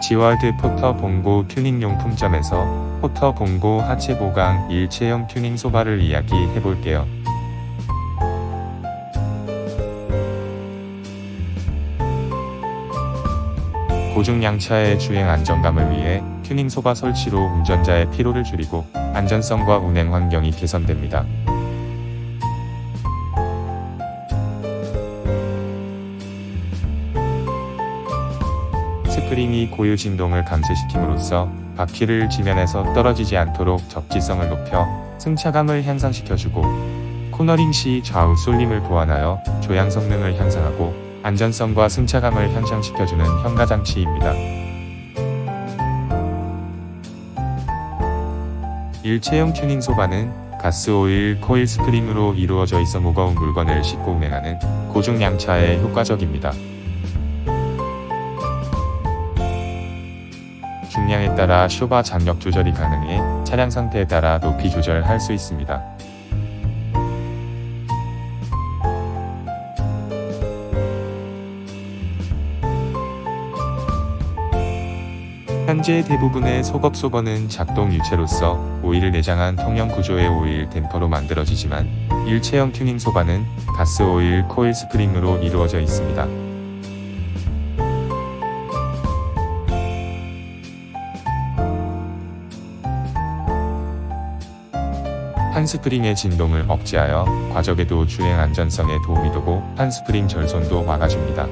지월드 포터 봉고 튜닝 용품점에서 포터 봉고 하체 보강 일체형 튜닝 소바를 이야기해 볼게요. 고중량 차의 주행 안정감을 위해 튜닝 소바 설치로 운전자의 피로를 줄이고 안전성과 운행 환경이 개선됩니다. 스프링이 고유 진동을 감쇄시킴으로써 바퀴를 지면에서 떨어지지 않도록 접지성을 높여 승차감을 향상시켜주고 코너링 시 좌우 쏠림을 보완하여 조향 성능을 향상하고 안전성과 승차감을 향상시켜주는 현가장치입니다. 일체형 튜닝 소바는 가스오일 코일 스프링으로 이루어져 있어 무거운 물건을 싣고 운행하는 고중량차에 효과적입니다. 중량에 따라 쇼바 장력 조절이 가능해 차량 상태에 따라 높이 조절할 수 있습니다. 현재 대부분의 소겁소버는 작동 유체로서 오일을 내장한 통형 구조의 오일 댐퍼로 만들어지지만 일체형 튜닝 소바는 가스 오일 코일 스프링으로 이루어져 있습니다. 판스프링의 진동을 억제하여 과적에도 주행 안전성에 도움이 되고 판스프링 절손도 막아줍니다.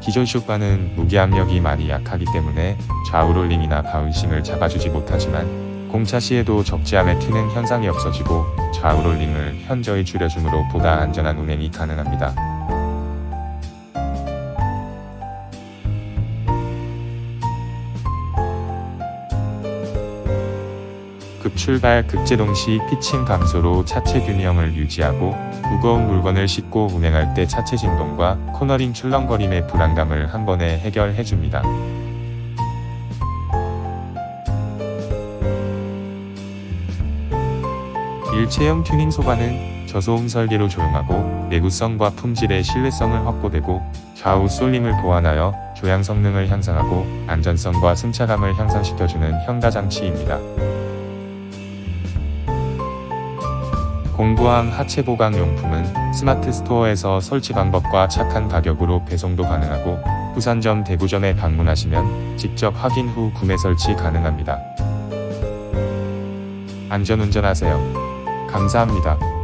기존 쇼바는 무게압력이 많이 약하기 때문에 좌우 롤링이나 바운싱을 잡아주지 못하지만 공차 시에도 적재함의 튀는 현상이 없어지고 좌우 롤링을 현저히 줄여줌으로 보다 안전한 운행이 가능합니다. 급출발 급제동 시 피칭 감소로 차체 균형을 유지하고 무거운 물건을 싣고 운행할 때 차체 진동과 코너링 출렁거림의 불안감을 한 번에 해결해 줍니다. 일체형 튜닝 소바는 저소음 설계로 조용하고 내구성과 품질의 신뢰성을 확보되고 좌우 쏠림을 보완하여 조향 성능을 향상하고 안전성과 승차감을 향상시켜주는 현가 장치입니다. 공구함 하체 보강 용품은 스마트 스토어에서 설치 방법과 착한 가격으로 배송도 가능하고 부산점 대구점에 방문하시면 직접 확인 후 구매 설치 가능합니다. 안전운전하세요. 감사합니다.